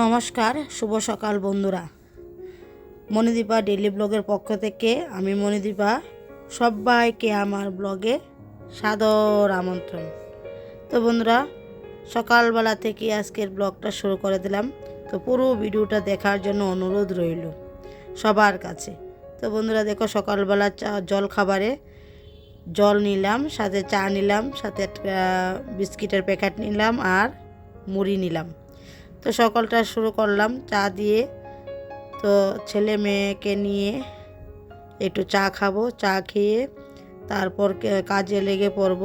নমস্কার, শুভ সকাল বন্ধুরা। মণিদীপা ডেলি ব্লগের পক্ষ থেকে আমি মণিদীপা, সবাইকে আমার ব্লগে সাদর আমন্ত্রণ। তো বন্ধুরা, সকালবেলা থেকে আজকের ব্লগটা শুরু করে দিলাম। তো পুরো ভিডিওটা দেখার জন্য অনুরোধ রইল সবার কাছে। তো বন্ধুরা, দেখো সকালবেলা চা, জল খাবারে জল নিলাম, সাথে চা নিলাম, সাথে বিস্কিটের প্যাকেট নিলাম আর মুড়ি নিলাম। তো সকালটা শুরু করলাম চা দিয়ে। তো ছেলে মেয়েকে নিয়ে একটু চা খাব, চা খেয়ে তারপর কাজে লেগে পড়ব।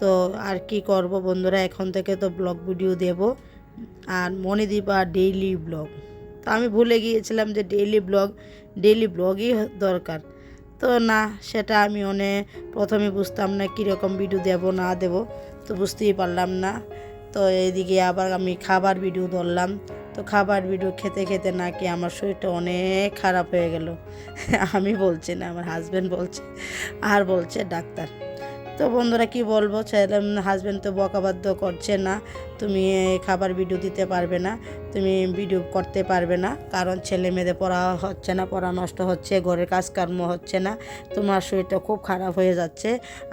তো আর কি করব বন্ধুরা, এখন থেকে তো ব্লগ ভিডিও দেব। আর মণিদীপা ডেইলি ব্লগ। তো আমি ভুলে গিয়েছিলাম যে ডেইলি ব্লগ ডেইলি ব্লগই দরকার। তো না, সেটা আমি অনেক প্রথমে বুঝতাম না কীরকম ভিডিও দেব, না দেব। তো বুঝতেই পারলাম না। তো এদিকে আবার আমি খাবার ভিডিও ধরলাম। তো খাবার ভিডিও খেতে খেতে নাকি আমার শরীরটা অনেক খারাপ হয়ে গেল। আমি বলছি না, আমার হাজব্যান্ড বলছে, আর বলছে ডাক্তার। তো বন্ধুরা কি বলব ছেলে হাজব্যান্ড তো বকাবাধ্য করছে না, তুমি খাবার ভিডিও দিতে পারবে না, তুমি ভিডিও করতে পারবে না, কারণ ছেলে মেয়েদের পড়া হচ্ছে না, পড়া নষ্ট হচ্ছে, ঘরের কাজকর্ম হচ্ছে না, তোমার শরীরটা খুব খারাপ হয়ে যাচ্ছে,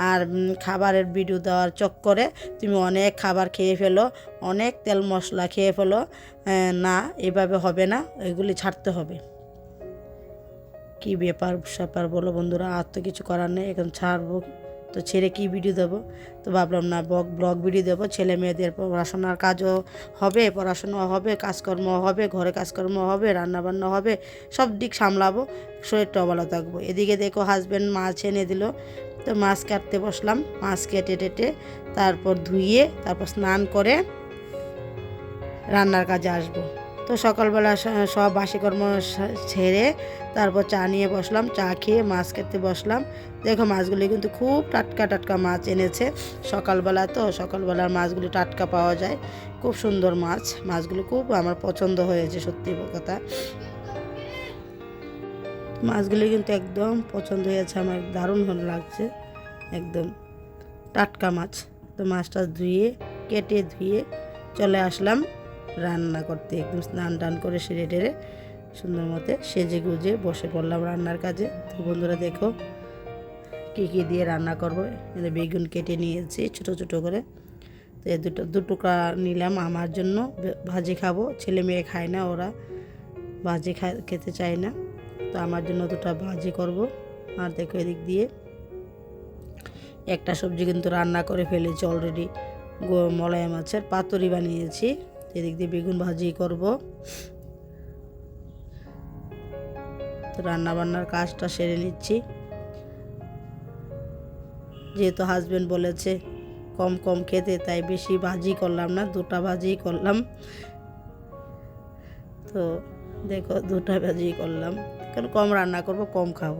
আর খাবারের ভিডিও দেওয়ার চক্করে তুমি অনেক খাবার খেয়ে ফেলো, অনেক তেল মশলা খেয়ে ফেলো না, এভাবে হবে না, এগুলি ছাড়তে হবে। কি ব্যাপার, স্যাপার বলো বন্ধুরা, আর তো কিছু করার নেই, এখন ছাড়বো তো ছেড়ে কি ভিডিও দেবো? তো ভাবলাম, না ব্লগ ব্লগ ভিডিও দেবো। ছেলে মেয়েদের পড়াশোনার কাজও হবে পড়াশোনা হবে কাজকর্ম হবে, ঘরে কাজকর্ম হবে রান্নাবান্না হবে, সব দিক সামলাবো শরীরটা ভালো থাকব। এদিকে দেখো হাজব্যান্ড মাছ এনে দিল। তো মাছ কাটতে বসলাম, মাছ কেটে টেটে তারপর ধুইয়ে, তারপর স্নান করে রান্নার কাজে আসব। তো সকালবেলা সব বাসি কর্ম ছেড়ে তারপর চা নিয়ে বসলাম, চা খেয়ে মাছ খেতে বসলাম। দেখো মাছগুলি কিন্তু খুব টাটকা টাটকা মাছ এনেছে। সকালবেলা তো সকালবেলার মাছগুলি টাটকা পাওয়া যায়। খুব সুন্দর মাছ। মাছগুলি খুব আমার পছন্দ হয়েছে, সত্যি কথা। মাছগুলি কিন্তু একদম পছন্দ হয়েছে, আমার দারুণ ভালো লাগছে, একদম টাটকা মাছ। তো মাছটা ধুয়ে, কেটে ধুয়ে চলে আসলাম। রান্না করতে, একদম স্নান টান করে সেরে টেরে সুন্দর মতে সেজে গুজে বসে পড়লাম রান্নার কাজে। তো বন্ধুরা দেখো কী কী দিয়ে রান্না করব। এখানে বেগুন কেটে নিয়েছি ছোটো ছোটো করে। তো এই দুটো, দু টুকরা নিলাম আমার জন্য। ভাজি খাব। ছেলে মেয়ে খায় না ওরা, ভাজি খা, খেতে চায় না। তো আমার জন্য দুটো ভাজি করব। আর দেখো এদিক দিয়ে একটা সবজি কিন্তু রান্না করে ফেলেছি অলরেডি মলাই মাছের পাতুরি বানিয়েছি। এদিক দিয়ে বেগুন ভাজি করব। তো রান্না বান্নার কাজটা সেরে নিচ্ছি। যেহেতু হাজবেন্ড বলেছে, কম কম খেতে, তাই বেশি ভাজি করলাম না, দুটা ভাজি করলাম। তো দেখো, দুটা ভাজি করলাম। কারণ কম রান্না করব, কম খাব।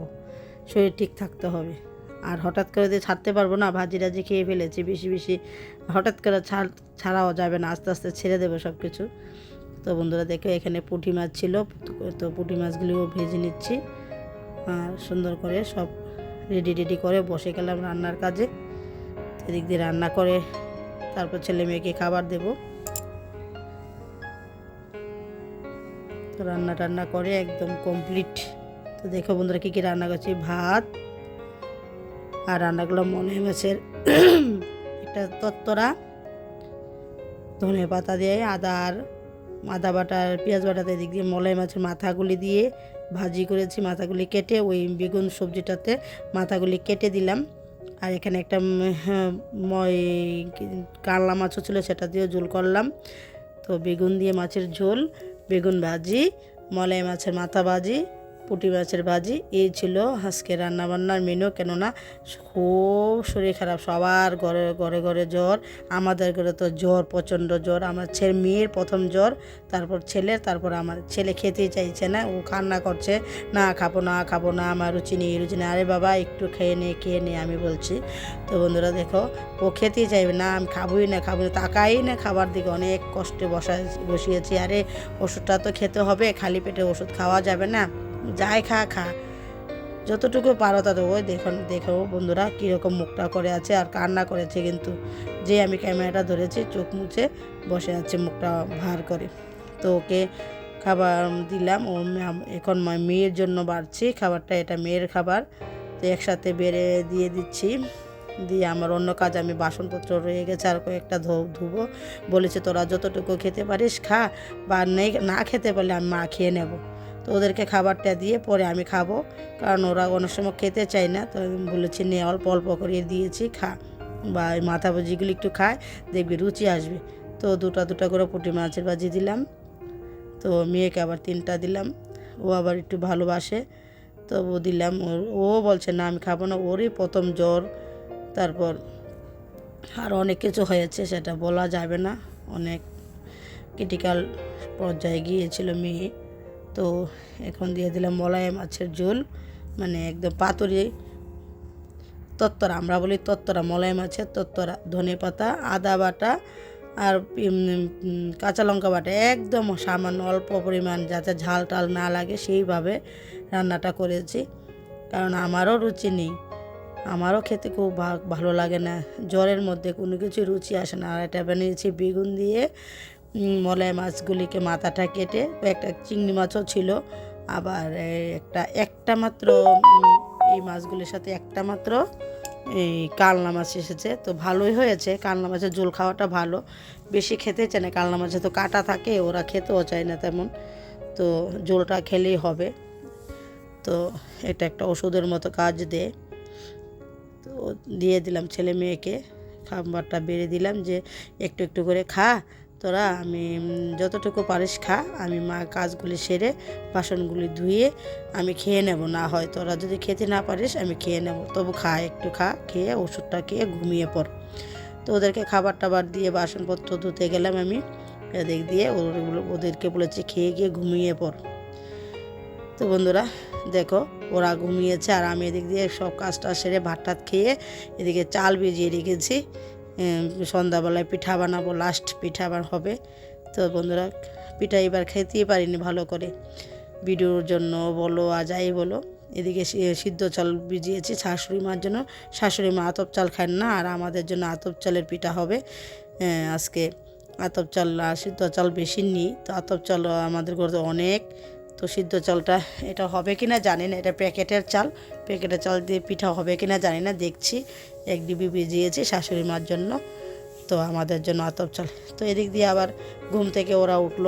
শরীর ঠিক থাকতে হবে। আর হঠাৎ করে দিয়ে ছাড়তে পারব না, ভাজি টাজি খেয়ে ফেলেছি, বেশি বেশি হঠাৎ করে ছাড়, ছাড়াও যাবে না, আস্তে আস্তে ছেড়ে দেবো সব কিছু তো বন্ধুরা দেখো, এখানে পুঁটি মাছ ছিল, তো পুঁটি মাছগুলিও ভেজে নিচ্ছি। আর সুন্দর করে সব রেডি রেডি করে বসে গেলাম রান্নার কাজে। এদিক দিয়ে রান্না করে তারপর ছেলে মেয়েকে খাবার দেব। তো রান্না টান্না করে একদম কমপ্লিট তো দেখো বন্ধুরা কী কী রান্না করছি, ভাত আর রান্নাগুলো মনে মাছের একটা তত্তরা ধনে পাতা দিয়ে আদা আর আদা বাটা পেঁয়াজ বাটাতে এদিক দিয়ে মলাই মাছের মাথাগুলি দিয়ে ভাজি করেছি মাথাগুলি কেটে ওই বেগুন সবজিটাতে মাথাগুলি কেটে দিলাম। আর এখানে একটা হ্যাঁ, কালনা মাছও ছিল সেটা দিয়েও ঝোল করলাম। তো বেগুন দিয়ে মাছের ঝোল বেগুন ভাজি মলাই মাছের মাথা ভাজি পুঁটি মাছের ভাজি, এই ছিল আজকে রান্নাবান্নার মেনু কেননা খুব শরীর খারাপ, সবার ঘরে ঘরে ঘরে জ্বর, আমাদের ঘরে তো জ্বর, প্রচণ্ড জ্বর, আমার ছেলে মেয়ের প্রথম জ্বর, তারপর ছেলের, তারপর আমার ছেলে খেতেই চাইছে না, ও কান্না করছে, না খাব না খাব না, আমার রুচি নেই রুচি নেই। আরে বাবা, একটু খেয়ে নে খেয়ে নে, আমি বলছি। তো বন্ধুরা দেখো, ও খেতেই চাইবে না, আমি খাবোই না খাবোই না, তাকাই না খাবার দিকে। অনেক কষ্টে বসা, বসিয়েছি, আরে, ওষুধটা তো খেতে হবে, খালি পেটে ওষুধ খাওয়া যাবে না। যাই খা খা। যতটুকু পারো তত ওই দেখুন দেখো বন্ধুরা কীরকম মুখটা করে আছে আর কান্না করেছে কিন্তু। যে আমি ক্যামেরাটা ধরেছি, চোখ মুছে বসে আছে মুখটা ভার করে। তো ওকে খাবার দিলাম। ও এখন মেয়ের জন্য বাড়ছি। খাবারটা এটা মেয়ের খাবার। তো একসাথে বেড়ে দিয়ে দিচ্ছি। দিয়ে আমার অন্য কাজ, আমি বাসনপত্র রয়ে গেছে আর কয়েকটা ধুবো। বলেছে, তোরা যতটুকু খেতে পারিস খা। বা নেই, না খেতে পারলে আমি মা খেয়ে নেব। তো ওদেরকে খাবারটা দিয়ে পরে আমি খাব। কারণ ওরা অনেক সময় খেতে চায় না, তো আমি বলেছি, নে, অল্প অল্প করে দিয়েছি, খা। বা মাথা ভাজিগুলো একটু খায়, দেখবি রুচি আসবে। তো দুটা দুটা করে পুঁটি মাছের ভাজি দিলাম। তো মেয়েকে আবার তিনটা দিলাম। ও আবার একটু ভালোবাসে। তো ও দিলাম ও বলছে, না, আমি খাব না। ওরই প্রথম জ্বর। তারপর আর অনেক কিছু হয়েছে, সেটা বলা যাবে না। অনেক ক্রিটিক্যাল পর্যায়ে গিয়েছিল মেয়ে। তো এখন দিয়ে দিলাম মলায় মাছের ঝোল মানে একদম পাতুরি তত্তরা, আমরা বলি তত্তরা মলাই মাছের তত্তরা, ধনে পাতা, আদা বাটা আর কাঁচা লঙ্কা বাটা, একদম সামান্য অল্প পরিমাণ যাতে ঝাল টাল না লাগে সেইভাবে রান্নাটা করেছি। কারণ আমারও রুচি নেই, আমারও খেতে খুব ভালো লাগে না, জ্বরের মধ্যে কোনো কিছু রুচি আসে না। আর এটা বানিয়েছি বেগুন দিয়ে মলাই মাছগুলিকে মাথাটা কেটে একটা চিংড়ি মাছও ছিল। আবার একটা একটা মাত্র এই মাছগুলির সাথে একটা মাত্র এই কালনা মাছ এসেছে। তো ভালোই হয়েছে, কালনা মাছের ঝোল খাওয়াটা ভালো। বেশি খেতে চায় না, কালনা মাছে তো কাটা থাকে, ওরা খেতেও চায় না তেমন। তো ঝোলটা খেলেই হবে। তো এটা একটা ওষুধের মতো কাজ দেয় তো দিয়ে দিলাম ছেলে মেয়েকে, খাবারটা বেড়ে দিলাম যে একটু একটু করে খা তোরা আমি যতটুকু পারিস খা। আমি মা কাজগুলি সেরে বাসনগুলি ধুয়ে আমি খেয়ে নেব। না হয় তোরা যদি খেতে না পারিস, আমি খেয়ে নেব। তবু খা, একটু খা, খেয়ে ওষুধটা খেয়ে ঘুমিয়ে পড়। তো ওদেরকে খাবার টাবার দিয়ে বাসনপত্র ধুতে গেলাম আমি। এদিক দিয়ে ওদেরকে বলেছি খেয়ে গিয়ে ঘুমিয়ে পড়। তো বন্ধুরা, দেখো, ওরা ঘুমিয়েছে আর আমি এদিক দিয়ে সব কাজটা সেরে ভাত টাত খেয়ে এদিকে চাল ভিজিয়ে রেখেছি। সন্ধ্যাবেলায় পিঠা বানাবো লাস্ট পিঠা বান হবে। তো বন্ধুরা, পিঠা এবার খেতেই পারিনি ভালো করে। ভিডিওর জন্য বলো আর যাই বলো। এদিকে সিদ্ধ চাল ভিজিয়েছি শাশুড়ি মার জন্য। শাশুড়ি মা আতপ চাল খান না, আর আমাদের জন্য আতপ চালের পিঠা হবে। আজকে আতপ চাল আর সিদ্ধ চাল বেশি নিই। তো আতপ চাল আমাদের ঘরে অনেক তো সিদ্ধ চালটা এটা হবে কি না জানি না এটা প্যাকেটের চাল। প্যাকেটের চাল দিয়ে পিঠা হবে কি না জানি না দেখছি। এক ডিবি ভিজিয়েছি শাশুড়ি মার জন্য তো আমাদের জন্য আতপ চাল। তো এদিক দিয়ে আবার ঘুম থেকে ওরা উঠল।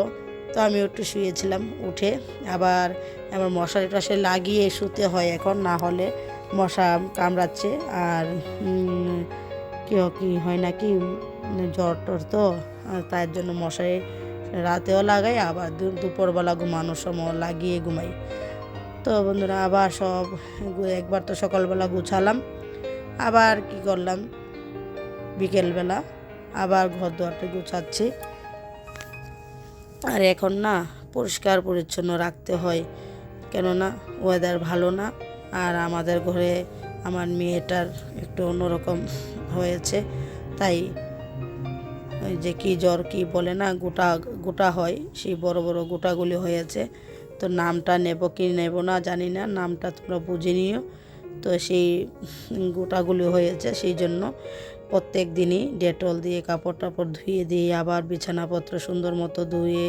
তো আমি একটু শুয়েছিলাম উঠে আবার আবার মশারি টশারি লাগিয়ে শুতে হয় এখন না হলে মশা কামড়াচ্ছে আর উম, কি হয় নাকি জ্বর টর তো তার জন্য মশারি রাতেও লাগাই, আবার দুপুরবেলা ঘুমানোর সময় লাগিয়ে ঘুমাই। তো বন্ধুরা, আবার সব একবার তো সকালবেলা গুছালাম। আবার কি করলাম? বিকেলবেলা আবার ঘর দুয়ারটা গুছাচ্ছি। আর এখন না, পরিষ্কার পরিচ্ছন্ন রাখতে হয়। কেননা ওয়েদার ভালো না, আর আমাদের ঘরে আমার মেয়েটার একটু অন্যরকম হয়েছে। তাই যে কি জ্বর কি বলে না, গোটা গোটা হয়, সেই বড় বড় গোটাগুলি হয়েছে। তো নামটা নেব কি নেব না জানি না, নামটা তোমরা বুঝে নিও। তো সেই গোটাগুলি হয়েছে সেই জন্য প্রত্যেক দিনই ডেটল দিয়ে কাপড় টাপড় ধুয়ে দিয়ে আবার বিছানাপত্র সুন্দর মতো ধুয়ে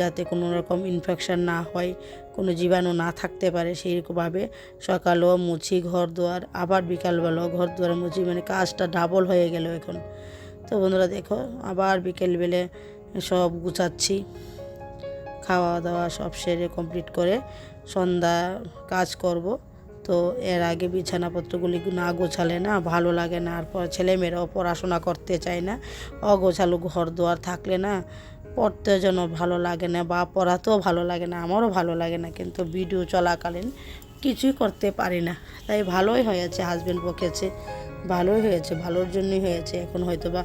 যাতে কোনো রকম ইনফেকশান না হয়, কোনো জীবাণু না থাকতে পারে সেইরকমভাবে সকালেও মুছি ঘর দুয়ার, আবার বিকালবেলাও ঘর দুয়ার মুছি মানে কাজটা ডাবল হয়ে গেল এখন। তো বন্ধুরা দেখো, আবার বিকেলবেলে সব গুছাচ্ছি। খাওয়া দাওয়া সব সেরে কমপ্লিট করে সন্ধ্যা কাজ করব। তো এর আগে বিছানাপত্রগুলি না গোছালে না ভালো লাগে না, আর পর ছেলেমেয়েরাও পড়াশোনা করতে চায় না। অগোছালো ঘর দুয়ার থাকলে না পড়তে যেন ভালো লাগে না, বা পড়াতেও ভালো লাগে না, আমারও ভালো লাগে না, কিন্তু ভিডিও চলাকালীন কিছুই করতে পারি না। তাই ভালোই হয়েছে হাজব্যান্ড বকেছে। ভালোই হয়েছে, ভালোর জন্যই হয়েছে। এখন হয়তো বা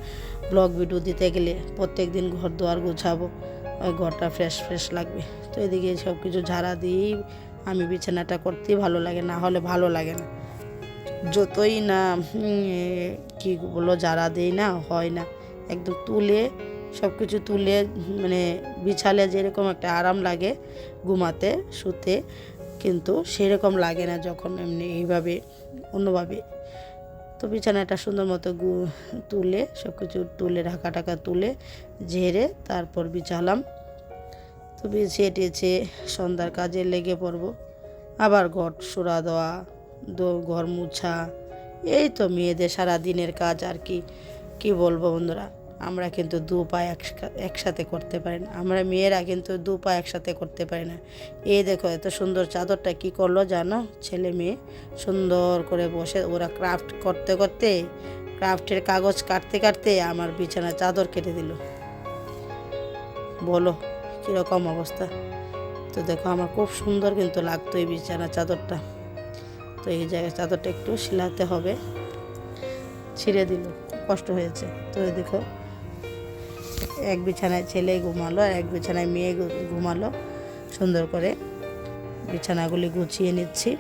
ব্লগ ভিডিও দিতে গেলে প্রত্যেক দিন ঘর দুয়ার গুছাবো, ওই ঘরটা ফ্রেশ ফ্রেশ লাগবে। তো এদিকে সব কিছু ঝাড়া দিয়েই আমি বিছানাটা করতেই ভালো লাগে, না হলে ভালো লাগে না। যতই না কি বলো যারা দেই না, হয় না, একদম তুলে সব কিছু তুলে মানে বিছালে যেরকম একটা আরাম লাগে ঘুমাতে, শুতে, কিন্তু সেরকম লাগে না যখন এমনি এইভাবে, অন্যভাবে। তো বিছানাটা সুন্দর মতো গু- তুলে সব কিছু তুলে, ঢাকা টাকা তুলে ঝেড়ে তারপর বিছালাম। তো বিছিয়ে টেছে সন্ধ্যার কাজে লেগে পড়ব। আবার ঘর সুরা দেওয়া ঘর মুছা, এই তো মেয়েদের সারা দিনের কাজ আর কি কি বলব বন্ধুরা? আমরা কিন্তু দু পা একসা- একসাথে করতে পারি না। আমরা মেয়েরা কিন্তু দু পা একসাথে করতে পারি না। এই দেখো এত সুন্দর চাদরটা কি করল জানো? ছেলে মেয়ে সুন্দর করে বসে, ওরা ক্রাফট করতে করতে ক্রাফটের কাগজ কাটতে কাটতে আমার বিছানা চাদর কেটে দিল। বলো, কীরকম অবস্থা? তো দেখো আমার খুব সুন্দর কিন্তু লাগতো এই বিছানা চাদরটা। তো এই জায়গায় চাদরটা একটু সিলাতে হবে। ছিঁড়ে দিল, কষ্ট হয়েছে। তো দেখো এক বিছানায় ছেলে ঘুমালো এক বিছানায় মেয়ে ঘুমালো। সুন্দর করে বিছানাগুলি গুছিয়ে নিচ্ছি।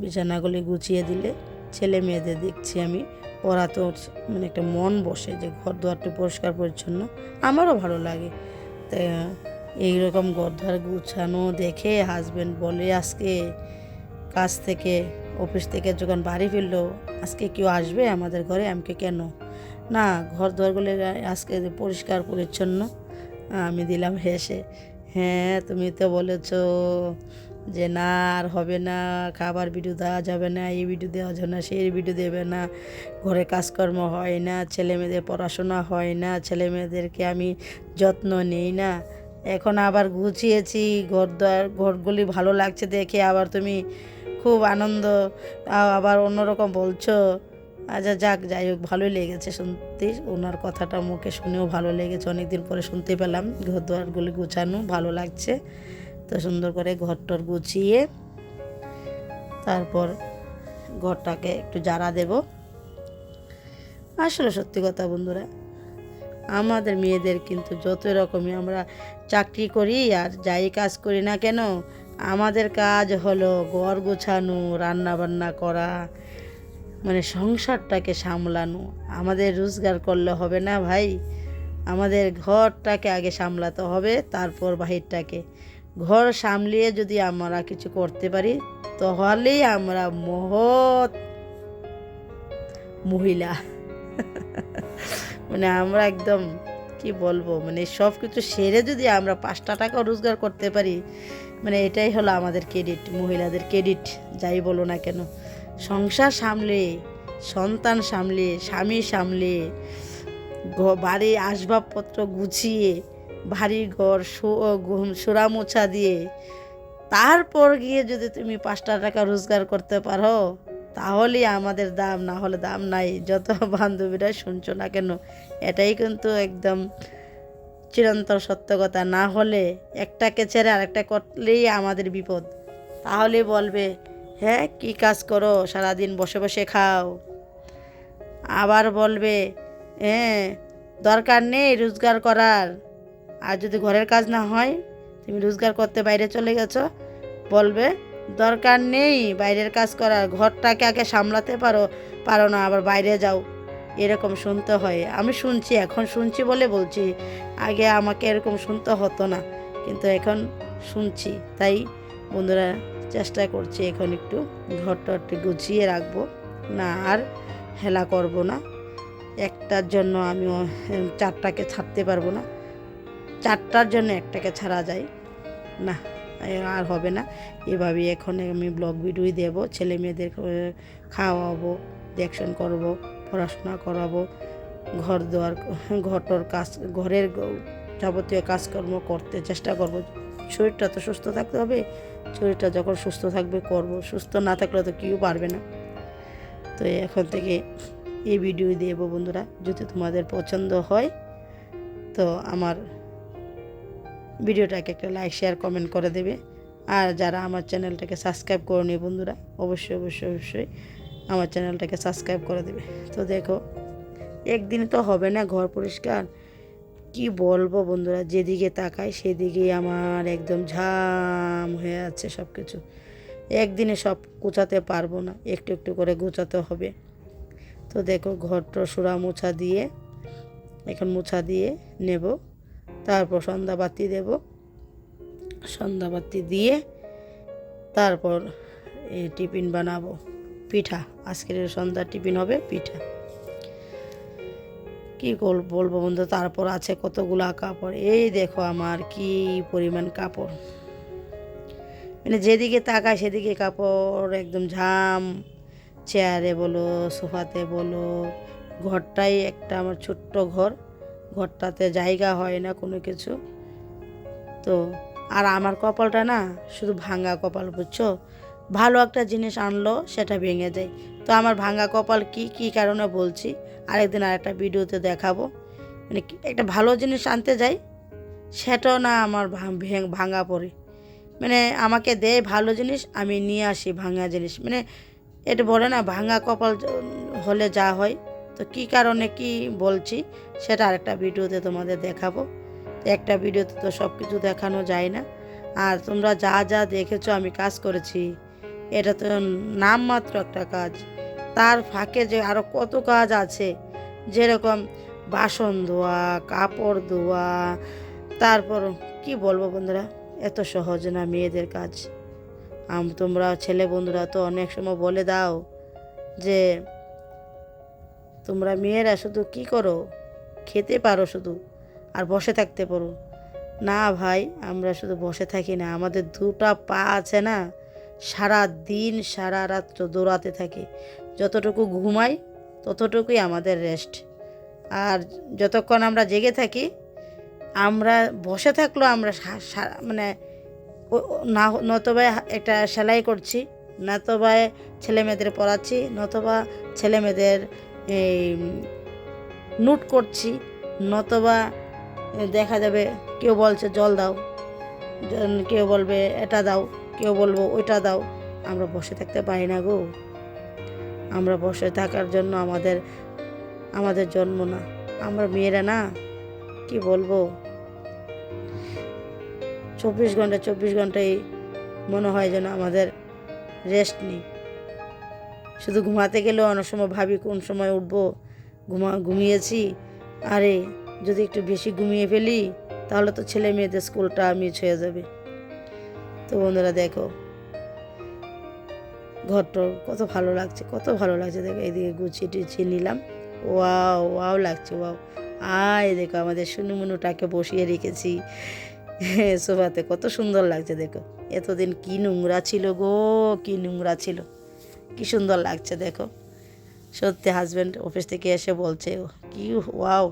বিছানাগুলি গুছিয়ে দিলে ছেলে মেয়েদের দেখছি আমি। ওরা তো মানে একটা মন বসে যে ঘর দুয়ারটা পরিষ্কার পরিচ্ছন্ন। আমারও ভালো লাগে। এইরকম ঘর দুয়ার গুছানো দেখে হাজবেন্ড বলে, আজকে কাজ থেকে অফিস থেকে যখন বাড়ি ফিরলো, আজকে কেউ আসবে আমাদের ঘরে? আমাকে কেন? না, ঘর দুয়ারগুলো আজকে পরিষ্কার, পরিচ্ছন্ন। আমি দিলাম হেসে হ্যাঁ তুমি তো বলেছ যে না, আর হবে না, খাবার ভিডিও দেওয়া যাবে না, এই ভিডিও দেওয়া যাবে না, সেই ভিডিও দেবে না। ঘরে কাজকর্ম হয় না, ছেলে মেয়েদের পড়াশোনা হয় না, ছেলে মেয়েদেরকে আমি যত্ন নেই না। এখন আবার গুছিয়েছি, ঘর দ্বার ঘরগুলি ভালো লাগছে দেখে, আবার তুমি খুব আনন্দ আবার অন্যরকম বলছো। আচ্ছা যাক, যাই হোক, ভালোই লেগেছে শুনতে। ওনার কথাটা মুখে শুনেও ভালো লেগেছে, অনেকদিন পরে শুনতে পেলাম। ঘর দুয়ারগুলি গুছানো, ভালো লাগছে। তো সুন্দর করে ঘরটর গুছিয়ে তারপর ঘরটাকে একটু জারা দেব। আসলে সত্যি কথা বন্ধুরা, আমাদের মেয়েদের কিন্তু যত রকমই আমরা চাকরি করি আর যাই কাজ করি না কেন আমাদের কাজ হলো ঘর গোছানো, রান্নাবান্না করা মানে সংসারটাকে সামলানো। আমাদের রোজগার করলে হবে না ভাই। আমাদের ঘরটাকে আগে সামলাতে হবে, তারপর বাহিরটাকে। ঘর সামলিয়ে যদি আমরা কিছু করতে পারি, তাহলেই আমরা মহৎ মহিলা। মানে আমরা একদম, কি বলব? মানে সব কিছু সেরে যদি আমরা পাঁচটা টাকা রোজগার করতে পারি মানে এটাই হলো আমাদের ক্রেডিট মহিলাদের ক্রেডিট যাই বলো না কেন। সংসার সামলে, সন্তান সামলে, স্বামী সামলে বাড়ির আসবাবপত্র গুছিয়ে ভারী ঘর সোরা মোছা দিয়ে, তারপর গিয়ে যদি তুমি পাঁচটা টাকা রোজগার করতে পারো, তাহলে আমাদের দাম না হলে দাম নাই। যত বান্ধবীরা শুনছো না কেন, এটাই কিন্তু একদম চিরন্তর সত্য কথা না হলে একটাকে ছেড়ে আরেকটা করলেই আমাদের বিপদ। তাহলে বলবে হ্যাঁ কি কাজ করো? সারাদিন বসে বসে খাও। আবার বলবে হ্যাঁ দরকার নেই রোজগার করার। আর যদি ঘরের কাজ না হয়, তুমি রোজগার করতে বাইরে চলে গেছো। বলবে, দরকার নেই বাইরের কাজ করার। ঘরটাকে আগে সামলাতে পারো পারো না, আবার বাইরে যাও। এরকম শুনতে হয়। আমি শুনছি, এখন শুনছি বলে বলছি, আগে আমাকে এরকম শুনতে হতো না। কিন্তু এখন শুনছি, তাই বন্ধুরা চেষ্টা করছি এখন একটু ঘরটা গুছিয়ে রাখব। না আর হেলা করব না। একটার জন্য আমি চারটাকে ছাড়তে পারব না। চারটার জন্য একটাকে ছাড়া যায়। না আর হবে না। এভাবেই এখন আমি ব্লগ ভিডিওই দেবো। ছেলে মেয়েদের খাওয়াবো দেখশন করব। পড়াশোনা করাবো, ঘর দুয়ার ঘরটর কাজ, ঘরের যাবতীয় কাজকর্ম করতে চেষ্টা করব। শরীরটা তো সুস্থ থাকতে হবে, শরীরটা যখন সুস্থ থাকবে করব, সুস্থ না থাকলে তো কেউ পারবে না। তো এখন থেকে এই ভিডিও দেবো বন্ধুরা, যদি তোমাদের পছন্দ হয়, তো আমার ভিডিওটাকে একটা লাইক শেয়ার কমেন্ট করে দেবে। আর যারা আমার চ্যানেলটাকে সাবস্ক্রাইব করনি বন্ধুরা, অবশ্যই অবশ্যই অবশ্যই আমার চ্যানেলটাকে সাবস্ক্রাইব করে দেবে। তো দেখো, একদিন তো হবে না ঘর পরিষ্কার। কি বলব বন্ধুরা, যেদিকে তাকাই সেদিকেই আমার একদম ঝাম হয়ে আছে সব কিছু একদিনে সব গোছাতে পারব না, একটু একটু করে গোছাতে হবে। তো দেখো, ঘরটা সুরা মোছা দিয়ে, এখন মোছা দিয়ে নেব। তারপর সন্ধ্যাবাতি দেব। সন্ধ্যাবাতি দিয়ে তারপর টিফিন বানাবো। পিঠা। আজকের সন্ধ্যার টিফিন হবে পিঠা। কি বলব বন্ধু, তারপর আছে কতগুলা কাপড়। এই দেখো আমার কি পরিমাণ কাপড়। মানে যেদিকে তাকায় সেদিকে কাপড় একদম ঝাম। চেয়ারে বলো, সোফাতে বলো, ঘরটাই একটা আমার ছোট্ট ঘর। ঘরটাতে জায়গা হয় না কোনো কিছু। তো, আর আমার কপালটা না শুধু ভাঙা কপাল, বুঝছ? ভালো একটা জিনিস আনলো, সেটা ভেঙে যায় তো আমার ভাঙা কপাল কি কি কারণে বলছি? আরেকদিন আর একটা ভিডিওতে দেখাবো। মানে একটা ভালো জিনিস আনতে যাই, সেটাও না আমার ভাঙা পড়ে। মানে আমাকে দেয় ভালো জিনিস, আমি নিয়ে আসি ভাঙা জিনিস। মানে এটা বলে না, ভাঙা কপাল হলে যা হয়। তো কি কারণে কি বলছি, সেটা আরেকটা ভিডিওতে তোমাদের দেখাবো। একটা ভিডিওতে তো সব কিছু দেখানো যায় না। আর তোমরা যা যা দেখেছ, আমি কাজ করেছি। এটা তো নামমাত্র একটা কাজ। তার ফাঁকে যে আরও কত কাজ আছে, যেরকম বাসন ধোয়া, কাপড় ধোয়া, তারপর কি বলব বন্ধুরা, এত সহজ না মেয়েদের কাজ। আম, তোমরা ছেলে বন্ধুরা তো অনেক সময় বলে দাও যে, তোমরা মেয়েরা শুধু কি করো? খেতে পারো শুধু, আর বসে থাকতে পারো। না ভাই, আমরা শুধু বসে থাকি না, আমাদের দুটা পা আছে না সারা দিন, সারা রাত্র দৌড়াতে থাকি। যতটুকু ঘুমাই, ততটুকুই আমাদের রেস্ট আর যতক্ষণ আমরা জেগে থাকি, আমরা বসে থাকলেও আমরা মানে না, নতবা একটা সেলাই করছি, নতবা ছেলে মেয়েদের পড়াচ্ছি, নতবা ছেলে মেয়েদের এই নোট করছি, নতবা দেখা যাবে কেউ বলছে জল দাও কেউ বলবে এটা দাও। কেউ বলব, ওইটা দাও। আমরা বসে থাকতে পারি না গো। আমরা বসে থাকার জন্য আমাদের আমাদের জন্ম না। আমরা মেয়েরা না, কি বলব? চব্বিশ ঘণ্টা, চব্বিশ ঘন্টায় মনে হয় যেন আমাদের রেস্ট নেই। শুধু ঘুমাতে গেলেও অনেক সময় ভাবি কোন সময় উঠবো, ঘুমা, ঘুমিয়েছি। আরে, যদি একটু বেশি ঘুমিয়ে ফেলি, তাহলে তো ছেলে মেয়েদের স্কুলটা মিস হয়ে যাবে। তো বন্ধুরা দেখো ঘরটা কত ভালো লাগছে, কত ভালো লাগছে দেখো, এদিকে গুছিয়ে টুছিয়ে নিলাম। ওয়াও ওয়াও লাগছে, ওয়াও। আয় দেখো, আমাদের সুনুমুনুটাকে বসিয়ে রেখেছি সোফাতে, কত সুন্দর লাগছে দেখো। এতদিন কি নোংরা ছিল গো, কি নোংরা ছিল। কি সুন্দর লাগছে দেখো। সত্যি হাজব্যান্ড অফিস থেকে এসে বলছে কি, ওয়াও।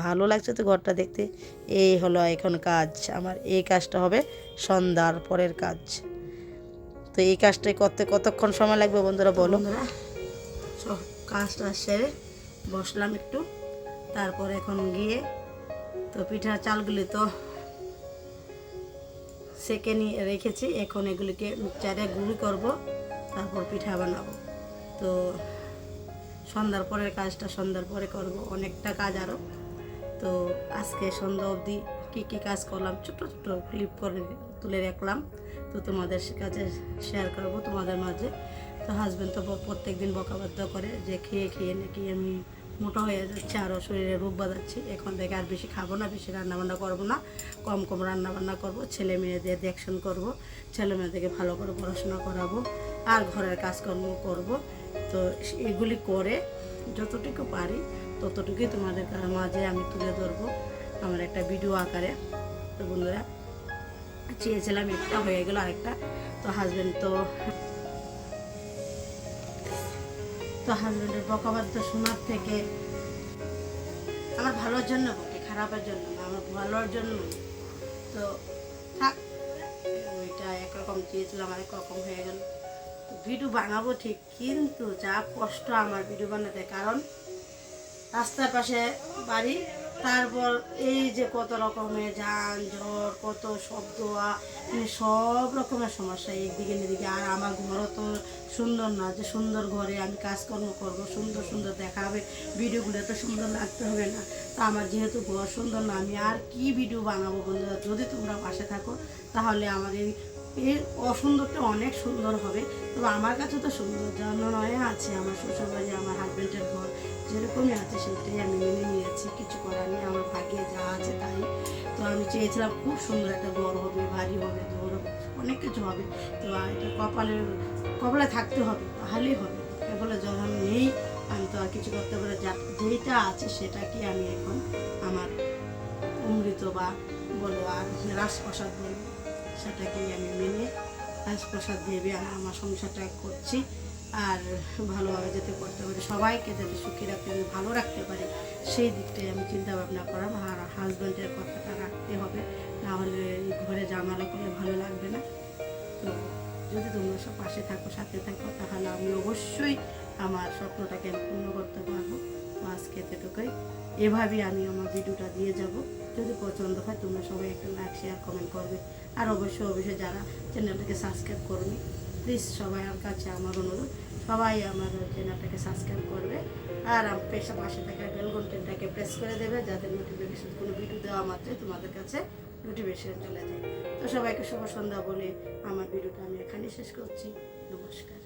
ভালো লাগছে তো ঘরটা দেখতে। এই হলো এখন কাজ। আমার এই কাজটা হবে সন্ধ্যার পরের কাজ। তো এই কাজটাই করতে কতক্ষণ সময় লাগবে বন্ধুরা বলো? সব কাজটা সেরে বসলাম একটু। তারপর এখন গিয়ে তো পিঠা চালগুলি তো সেকে নিয়ে রেখেছি। এখন এগুলিকে মিক্সচারে গুঁড়ি করব, তারপর পিঠা বানাবো। তো সন্ধ্যার পরের কাজটা সন্ধ্যার পরে করব। অনেকটা কাজ আরও তো আজকে সন্ধ্যা অবধি কী কী কাজ করলাম? ছোট ছোট ক্লিপ করে তুলে রাখলাম। তো তোমাদের কাছে শেয়ার করব, তোমাদের মাঝে। তো হাজব্যান্ড তো প্রত্যেক দিন বকাবাধ্য করে যে খেয়ে খেয়ে নাকি আমি মোটা হয়ে যাচ্ছে আরও শরীরে রোগ বাঁধাচ্ছি। এখন থেকে আর বেশি খাব না, বেশি রান্নাবান্না করব না। কম কম রান্নাবান্না করব, ছেলে মেয়েদের দেখশন করব, ছেলে মেয়েদেরকে ভালো করে পড়াশোনা করাবো, আর ঘরের কাজকর্ম করব। তো এগুলি করে যতটুকু পারি ততটুকুই তোমাদের মাঝে আমি তুলে ধরবো আমার একটা ভিডিও আকারে। তো বন্ধুরা, চেয়েছিলাম একটা, হয়ে গেল আরেকটা। তো হাজব্যান্ড তো তো হাজব্যান্ডের বকাবাদ্য শোনার থেকে আমার ভালোর জন্য বকে খারাপের জন্য আমার ভালোর জন্য। তো থাক, ওইটা একরকম চেয়েছিলাম, আরেক রকম হয়ে গেল। ভিডিও বানাবো ঠিক, কিন্তু যা কষ্ট আমার ভিডিও বানাতে, কারণ রাস্তার পাশে বাড়ি। তারপর এই যে কত রকমের যান, ঝড়, কত শব্দ মানে সব রকমের সমস্যা এইদিকে এদিকে। আর আমার ঘরও তো সুন্দর না, যে সুন্দর ঘরে আমি কাজকর্ম করব, সুন্দর সুন্দর দেখা হবে, ভিডিওগুলো তো সুন্দর লাগতে হবে না। তা আমার যেহেতু ঘর সুন্দর না, আমি আর কি ভিডিও বানাবো বন্ধুরা? যদি তোমরা পাশে থাকো, তাহলে আমার এই এই অসুন্দরটা অনেক সুন্দর হবে। তবে আমার কাছে তো সুন্দর জন্য নয় আছে, আমার শ্বশুরবাড়ি, আমার হাজব্যান্ডের ঘর। যেরকমই আছে, সেটাই আমি মেনে নিয়েছি। কিছু করার নেই, আমার ভাগ্যে যা আছে তাই। তো আমি চেয়েছিলাম খুব সুন্দর একটা ঘর হবে, ভারী হবে দৌড় হবে অনেক কিছু হবে। তো আর এটা কপালের, কপালে থাকতে হবে, তাহলেই হবে। এগুলো যখন নেই, আমি তো আর কিছু করতে পারি যা, যেইটা আছে সেটাকে আমি এখন আমার অমৃত বা বলো আর রাজপ্রসাদ বলব সেটাকেই আমি মেনে রাজপ্রসাদ ভেবে আমি আমার সংসারটা করছি। আর ভালোভাবে যাতে করতে পারি, সবাইকে যাতে সুখী রাখতে পারি, ভালো রাখতে পারি, সেই দিকটাই আমি চিন্তা ভাবনা করাম আর হাজব্যান্ডের কথাটা রাখতে হবে। না হলে এই ঘরে জামালা করলে ভালো লাগবে না। তো যদি তোমরা সব পাশে থাকো, সাথে থাকো, তাহলে আমি অবশ্যই আমার স্বপ্নটাকে আমি পূর্ণ করতে পারব। আজকে এতটুকুই। এভাবেই আমি আমার ভিডিওটা দিয়ে যাব। যদি পছন্দ হয়, তোমরা সবাই একটা লাইক শেয়ার কমেন্ট করবে। আর অবশ্যই অবশ্যই যারা চ্যানেলটাকে সাবস্ক্রাইব করবে প্লিজ সবাই আর কাছে আমার অনুরোধ। সবাই আমার চ্যানেলটাকে সাবস্ক্রাইব করবে আর পেশা পাশে থাকা বেল ঘন্টাটাকে প্রেস করে দেবে যাতে নোটিফিকেশন কোনো ভিডিও দেওয়া মাত্রই তোমাদের কাছে নোটিফিকেশন চলে যায়। তো সবাইকে শুভ সন্ধ্যা বলে আমার ভিডিওটা আমি এখানেই শেষ করছি। নমস্কার।